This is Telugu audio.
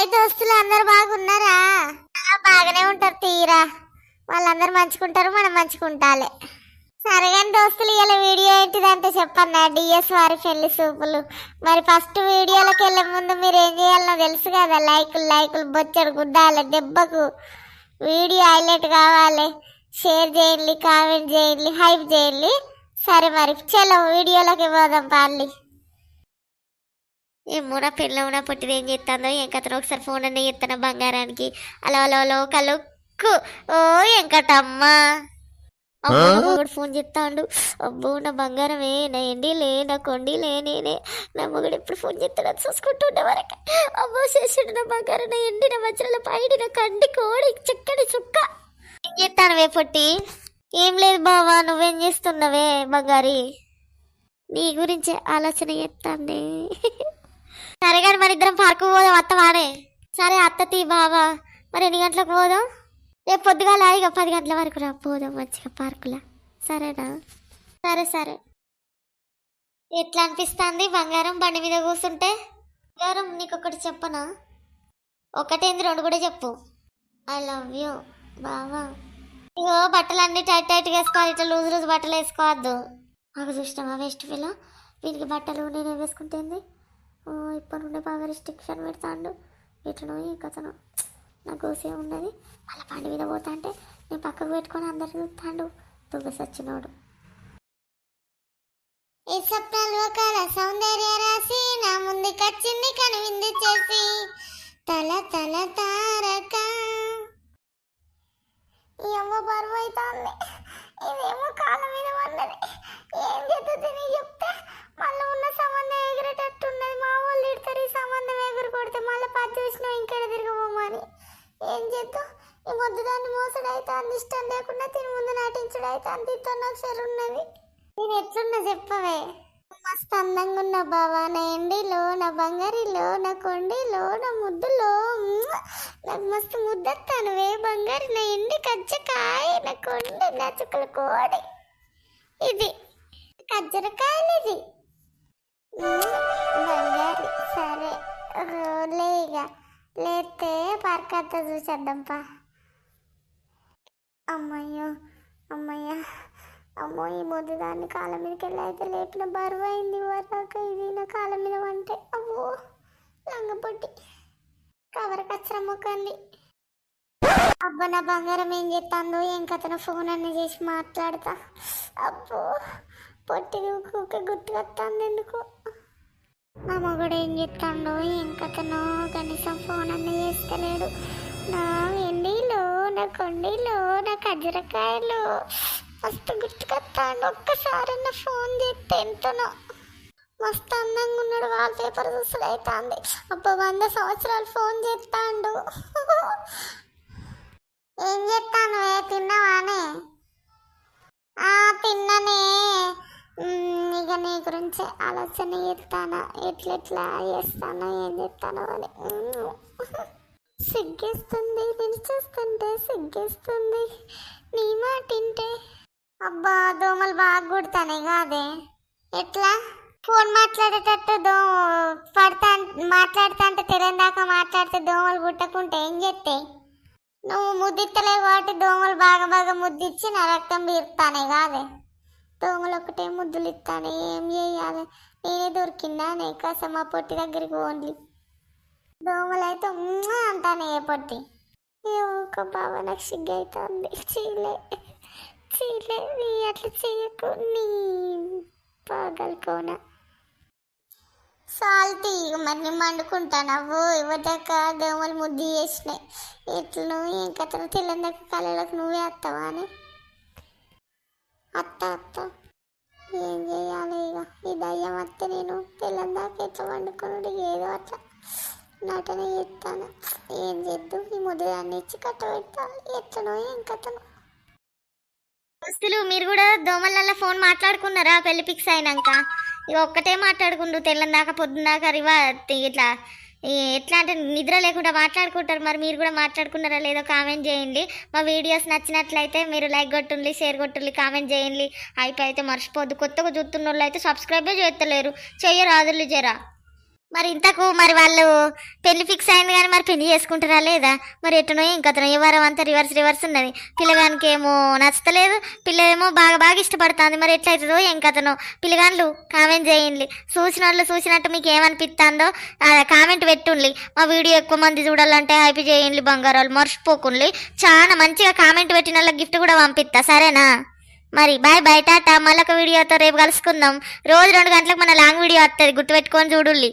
హాయ్ దోస్తులు అందరు బాగున్నారా? బాగానే ఉంటారు తీరా. వాళ్ళందరూ మంచుకుంటారు మనం మంచుకుంటాలే. సరేగాని దోస్తులు ఇలా వీడియో ఏంటిదంటే చెప్పన్నా డిఎస్ వారి పెళ్ళి సూపులు మరి ఫస్ట్ వీడియోలోకి వెళ్ళే ముందు మీరు ఏం చేయాలనో తెలుసు కదా లైకులు లైకులు బొచ్చడు గుద్దాలి దెబ్బకు వీడియో హైలైట్ కావాలి. షేర్ చేయండి కామెంట్ చేయండి హైప్ చేయండి. సరే మరి చలో వీడియోలోకి పోదాం పాలి ఏమోనా పిల్లవునా పుట్టిన ఏం చేస్తుందో ఏం కథను ఒకసారి ఫోన్ అన్నీ ఎత్తాను బంగారానికి. అలా అలా అలా కలుక్కు. ఓ ఎంకటమ్మ నా మొగుడు ఫోన్ చెప్తాడు అబ్బో నా బంగారమే నా ఎండి లే నా కొండి లే నేనే. నా మొగుడు ఎప్పుడు ఫోన్ చేస్తాడు అది చూసుకుంటుండే వరకు. అబ్బో చేసాడు నా బంగారం నా ఎండి నా మధ్యలో పైడి నా కండి కోడి చిక్కడి చుక్క. ఏం చేస్తాను వే పొట్టి? ఏం లేదు బావా నువ్వేం చేస్తున్నావే బంగారి? నీ గురించి ఆలోచన చేస్తాండే సరే కానీ మన ఇద్దరం పార్కు పోదాం అత్త వాడే సరే అత్త తీ బావా. మరి ఎన్ని గంటలకు పోదాం? రేపు పొద్దుగాల ఇక పది గంటల వరకు రా పోదాం మంచిగా పార్కులో. సరేనా? సరే సరే. ఎట్లా అనిపిస్తుంది బంగారం బండి మీద కూర్చుంటే? బంగారం నీకు ఒకటి చెప్పనా? ఒకటేంది రెండు కూడా చెప్పు. ఐ లవ్ యూ బావా. ఇగో బట్టలు అన్ని టైట్ టైట్గా వేసుకోవాలి ఇట్లా లూజ్ లూజ్ బట్టలు వేసుకోవద్దు. నాకు చూసినావా వేస్ట్ పిల్ల వీనికి బట్టలు నేనే వేసుకుంటేంది? ఇప్పటి నుండి బాగా రిస్ట్రిక్షన్ పెడతాడు. ఇట్లనో ఈ కథను నా గోసే ఉన్నది. వాళ్ళ పండి మీద పోతా అంటే నేను పక్కకు పెట్టుకొని అందరు చూస్తాడు. దుబ్బ సచ్చినోడు ఈ స్వప్నాలు కళ సౌందర్య రాసి నా ముందుకొచ్చింది కనువిందు చేసి. తల తల తారక. ఈ అమ్మ బరువు అవుతుంది. ఇదేమో కాళ్ళ మీద పన్నది ఏం చేస్తుంది నీ చెప్తే మళ్ళీ ఉన్న సంబంధం ఎగిరేటట్టున్నది మా వాళ్ళు ఇడతారు ఈ సంబంధం ఎగురు కొడితే మళ్ళీ పది చూసినా ఇంకెడ తిరగబోమని ఏం చేద్దాం ముందు దాన్ని మోసడైతే అయితే అంది ఇష్టం లేకుండా తిని ముందు నటించడు అయితే అంత ఇతను ఒకసారి ఉన్నది నేను ఎట్లున్నా చెప్పవే. మస్తు అందంగా ఉన్న బావా నా ఎండిలో నా బంగారిలో నా కొండిలో నా ముద్దులో నాకు మస్తు ముద్దత్తానువే బంగారు నా ఎండి కజ్జకాయ నా కొండ నా చుక్కల కోడి. ఇది కజ్జరకాయలు ఇది. బంగారి బంగారు. సరే ఓ, లేగా లేతే పార్క్ అంతా చూసేద్దాంపా అమ్మయ్యో అమ్మయ్య. అమ్మో ఈ ముద్దు దాన్ని కాళ్ళ మీదకి వెళ్ళి అయితే లేపిన బరువు అయింది వరక ఇది నా కాళ్ళ మీద వంటే అమ్మో లంగపొట్టి. కవర్ కచ్చర మొక్కండి అబ్బా నా బంగారం ఏం చెప్తాందో ఏం కథను ఫోన్ అన్న చేసి మాట్లాడతా. అబ్బో పొట్టి ఊకే గుర్తుకొస్తాంది ఎందుకు. మా మొగుడు ఏం చెప్తాడో ఏం కథనో కనీసం ఫోన్ అన్న చేస్తలేడు. నా ఏంటి నా కొండిలో నా కజ్జరకాయలు మస్తు గుర్తుకొస్తాడు ఒక్కసారి నా ఫోన్ చేస్తే ఎంతనో. మస్తు అందంగా ఉన్నాడు వాల్ పేపర్ చూసుడు అవుతుంది అబ్బా వంద సంవత్సరాలు ఫోన్ చేస్తాడు. ఏం చేస్తాను తిన్నావానే? ఆ తిన్ననే. ఇక నీ గురించి ఆలోచన చేస్తానా ఎట్లెట్లా చేస్తానో ఏం చేస్తానో అని. సిగ్గేస్తుంది నేను చూస్తుంటే సిగ్గేస్తుంది. నీ మాటింటే అబ్బా దోమలు బాగా కుడతానే కాదే ఎట్లా? ఫోన్ మాట్లాడేటట్టు దో పడతా మాట్లాడుతా అంటే తెలియదాకా మాట్లాడితే దోమలు కుట్టకుంటే ఏం చేస్తాయి నువ్వు ముద్దిత్తలేవు కాబట్టి దోమలు బాగా బాగా ముద్దిచ్చి నా రక్తం పీరుతానే కాదే దోమలు ఒకటే ముద్దులు ఇస్తానే ఏం చేయాలి? నేనే దొరికిందా నే కాస్త మా పొట్టి దగ్గరికి ఓన్లీ దోమలు అయితే ఉమ్మ్ అంటానే ఏ పొట్టి. ఒక బావ నాకు సిగ్గు అవుతుంది చీలే చీలే నీ అట్లా చేయకు నీ పగలుకోన. సాల్తీ మరి నేను మండుకుంటాను? ఇవ్వదాకా దోమలు ముద్దు చేసినాయి. ఎట్లు ఏం కథను తెల్లందాక కళ్ళలోకి నువ్వే వస్తావా అని. అత్త అత్త. ఏం చేయాలి ఇక ఈ దయ్యం వస్తే నేను తెల్లందాక ఎట్లా వండుకున్నాడు ఏదో అట్లా. నటన చేస్తాను ఏం చేద్దు? ఈ ముద్దాన్ని ఇచ్చి కట్టబెట్టాలి ఎట్లనో ఏం కథను. దోస్తులు మీరు కూడా దోమలల్ల ఫోన్ మాట్లాడుకున్నారా? పెళ్ళి ఫిక్స్ అయినాక. ఇక ఒక్కటే మాట్లాడుకుంటూ తెల్లం దాకా పొద్దున్న దాకా రివా ఇట్లా ఎట్లా అంటే నిద్ర లేకుండా మాట్లాడుకుంటారు. మరి మీరు కూడా మాట్లాడుకున్నారా లేదో కామెంట్ చేయండి. మా వీడియోస్ నచ్చినట్లయితే మీరు లైక్ కొట్టుండి షేర్ కొట్టుండి కామెంట్ చేయండి. అయిపోయి అయితే మర్చిపోద్దు. కొత్తగా చూస్తున్న వాళ్ళు అయితే సబ్స్క్రైబే చేస్తలేరు. చెయ్యరాదులు జరా. మరి ఇంతకు మరి వాళ్ళు పెళ్ళి ఫిక్స్ అయింది కానీ మరి పెళ్ళి చేసుకుంటారా లేదా? మరి ఎట్టునో ఇంకతను ఈ వారం అంతా రివర్స్ రివర్స్ ఉన్నది. పిల్లగానికి ఏమో నచ్చతలేదు. పిల్ల బాగా బాగా ఇష్టపడుతుంది. మరి ఎట్లయితుందో ఇంకతను పిల్లగాన్లు కామెంట్ చేయండి. చూసిన వాళ్ళు చూసినట్టు మీకు ఏమనిపిస్తుందో కామెంట్ పెట్టుండి మా వీడియో ఎక్కువ మంది చూడాలంటే హ్యాపీ చేయండి బంగారాలు. మర్చిపోకుండ్లి. చాలా మంచిగా కామెంట్ పెట్టిన వాళ్ళకి గిఫ్ట్ కూడా పంపిస్తా సరేనా? మరి బాయ్ బాయ్ టాటా. మళ్ళొక వీడియోతో రేపు కలుసుకుందాం. రోజు రెండు గంటలకు మన లాంగ్ వీడియో వస్తుంది గుర్తుపెట్టుకొని చూడుల్లి